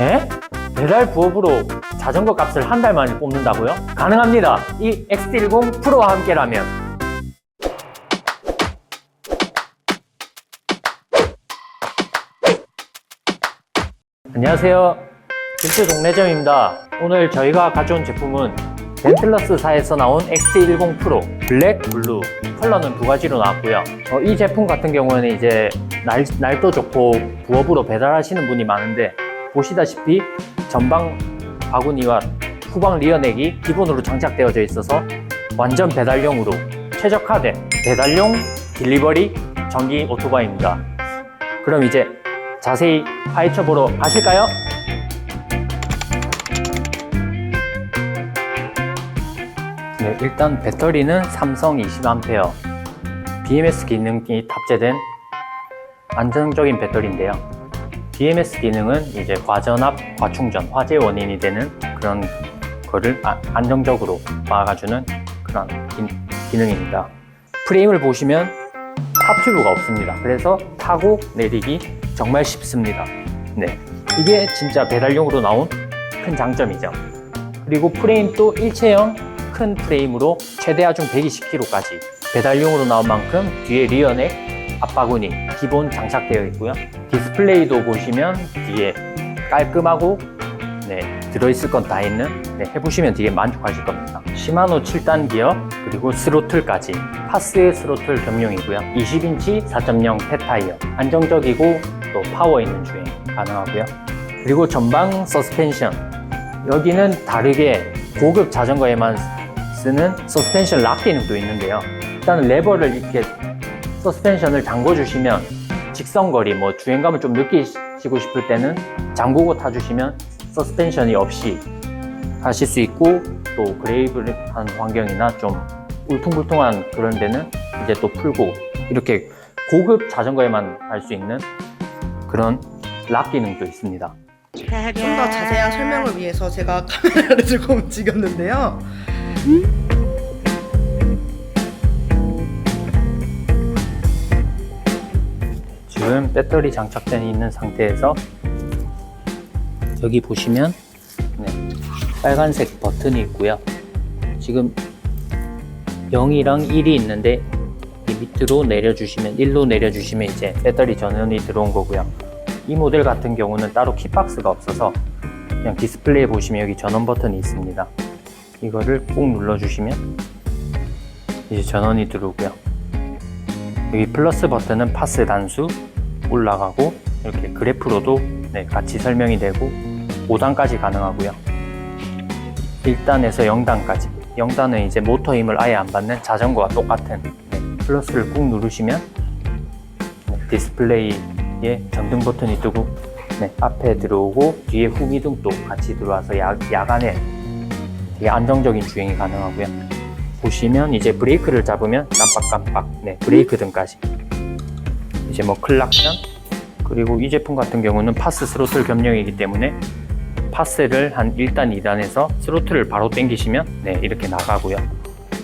에? 배달 부업으로 자전거 값을 한 달 만에 뽑는다고요? 가능합니다. 이 XT10 프로와 함께라면. 안녕하세요. 길주 동래점입니다. 오늘 저희가 가져온 제품은 벤틀러스사에서 나온 XT10 프로 블랙, 블루 컬러는 두 가지로 나왔고요. 어, 이 제품 같은 경우는 이제 날, 날도 좋고 부업으로 배달하시는 분이 많은데 보시다시피 전방 바구니와 후방 리어넥이 기본으로 장착되어져 있어서 완전 배달용으로 최적화된 배달용 딜리버리 전기 오토바이입니다. 그럼 이제 자세히 파헤쳐 보러 가실까요? 네, 일단 배터리는 삼성 20A BMS 기능이 탑재된 안정적인 배터리인데요. BMS 기능은 이제 과전압, 과충전, 화재 원인이 되는 그런 거를 아- 안정적으로 막아주는 그런 기, 능입니다 프레임을 보시면 탑튜브가 없습니다. 그래서 타고 내리기 정말 쉽습니다. 네. 이게 진짜 배달용으로 나온 큰 장점이죠. 그리고 프레임도 일체형 큰 프레임으로 최대 하중 120kg까지 배달용으로 나온 만큼 뒤에 리어넥 앞바구니 기본 장착되어 있고요. 디스플레이도 보시면 뒤에 깔끔하고 네, 들어있을 건 다 있는 네, 해보시면 되게 만족하실 겁니다. 시마노 7단 기어 그리고 스로틀까지 파스의 스로틀 겸용이고요. 20인치 4.0 폐타이어 안정적이고 또 파워 있는 주행 가능하고요. 그리고 전방 서스펜션 여기는 다르게 고급 자전거에만 쓰는 서스펜션 락 기능도 있는데요. 일단 레버를 이렇게 서스펜션을 잠궈 주시면 직선거리 뭐 주행감을 좀 느끼시고 싶을 때는 잠그고 타주시면 서스펜션이 없이 하실 수 있고 또 그레이블한 환경이나 좀 울퉁불퉁한 그런 데는 이제 또 풀고 이렇게 고급 자전거에만 할 수 있는 그런 락 기능도 있습니다. 좀 더 자세한 설명을 위해서 제가 카메라를 들고 움직였는데요. 지금 배터리 장착되어 있는 상태에서 여기 보시면 네, 빨간색 버튼이 있고요. 지금 0이랑 1이 있는데 이 밑으로 내려주시면 1로 내려주시면 이제 배터리 전원이 들어온 거고요. 이 모델 같은 경우는 따로 키박스가 없어서 그냥 디스플레이에 보시면 여기 전원 버튼이 있습니다. 이거를 꾹 눌러주시면 이제 전원이 들어오고요. 여기 플러스 버튼은 파스 단수 올라가고 이렇게 그래프로도 네, 같이 설명이 되고 5단까지 가능하고요. 1단에서 0단까지 0단은 이제 모터 힘을 아예 안 받는 자전거와 똑같은 네, 플러스를 꾹 누르시면 네, 디스플레이에 전등 버튼이 뜨고 네, 앞에 들어오고 뒤에 후미등도 같이 들어와서 야, 야간에 되게 안정적인 주행이 가능하고요. 보시면 이제 브레이크를 잡으면 깜빡깜빡 네, 브레이크 등까지 이제 뭐 클락션 그리고 이 제품 같은 경우는 파스 스로틀 겸용이기 때문에 파스를 한 1단, 2단에서 스로틀을 바로 당기시면 네, 이렇게 나가고요.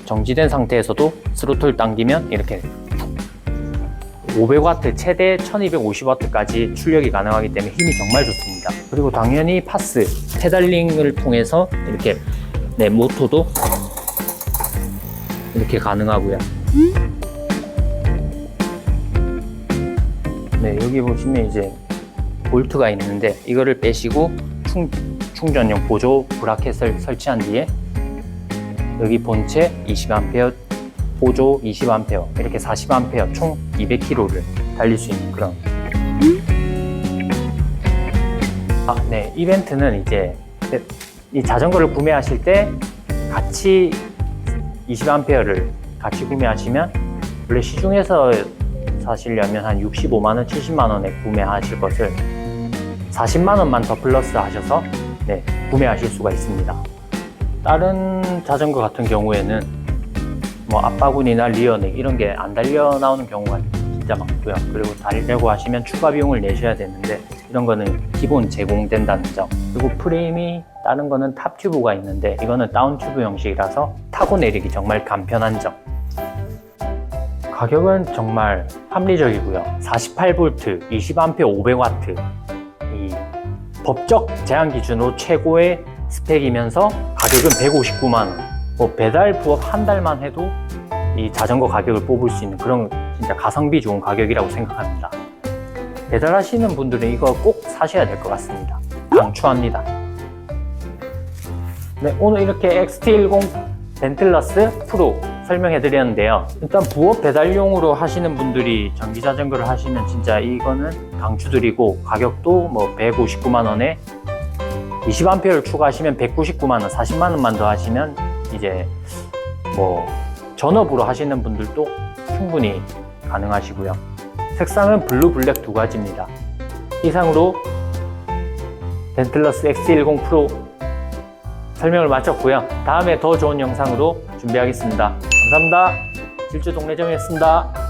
정지된 상태에서도 스로틀 당기면 이렇게 500W 최대 1250W까지 출력이 가능하기 때문에 힘이 정말 좋습니다. 그리고 당연히 파스 페달링을 통해서 이렇게 네, 모토도 이렇게 가능하고요. 네, 여기 보시면 이제 볼트가 있는데 이거를 빼시고 충, 충전용 보조 브라켓을 설치한 뒤에 여기 본체 20A, 보조 20A 이렇게 40A 총 200km를 달릴 수 있는 그런. 아, 네, 이벤트는 이제 이 자전거를 구매하실 때 같이 20A를 같이 구매하시면 원래 시중에서 사시려면 한 65만 원, 70만 원에 구매하실 것을 40만 원만 더 플러스 하셔서 네, 구매하실 수가 있습니다. 다른 자전거 같은 경우에는 뭐 앞바구니나 리어넥 이런 게 안 달려 나오는 경우가 진짜 많고요. 그리고 달려고 하시면 추가 비용을 내셔야 되는데 이런 거는 기본 제공된다는 점. 그리고 프레임이 다른 거는 탑 튜브가 있는데 이거는 다운 튜브 형식이라서 타고 내리기 정말 간편한 점. 가격은 정말 합리적이고요. 48V, 20A 500W 이 법적 제한 기준으로 최고의 스펙이면서 가격은 159만 원. 뭐 배달 부업 한 달만 해도 이 자전거 가격을 뽑을 수 있는 그런 진짜 가성비 좋은 가격이라고 생각합니다. 배달하시는 분들은 이거 꼭 사셔야 될 것 같습니다. 강추합니다. 네, 오늘 이렇게 XT10 벤틀러스 프로 설명해 드렸는데요. 일단 부업 배달용으로 하시는 분들이 전기 자전거를 하시면 진짜 이거는 강추드리고 가격도 뭐 159만 원에 20A를 추가하시면 199만 원, 40만 원만 더 하시면 이제 뭐 전업으로 하시는 분들도 충분히 가능하시고요. 색상은 블루, 블랙 두 가지입니다. 이상으로 벤틀러스 X10 프로 설명을 마쳤고요. 다음에 더 좋은 영상으로 준비하겠습니다. 감사합니다. 질주 동래점이었습니다.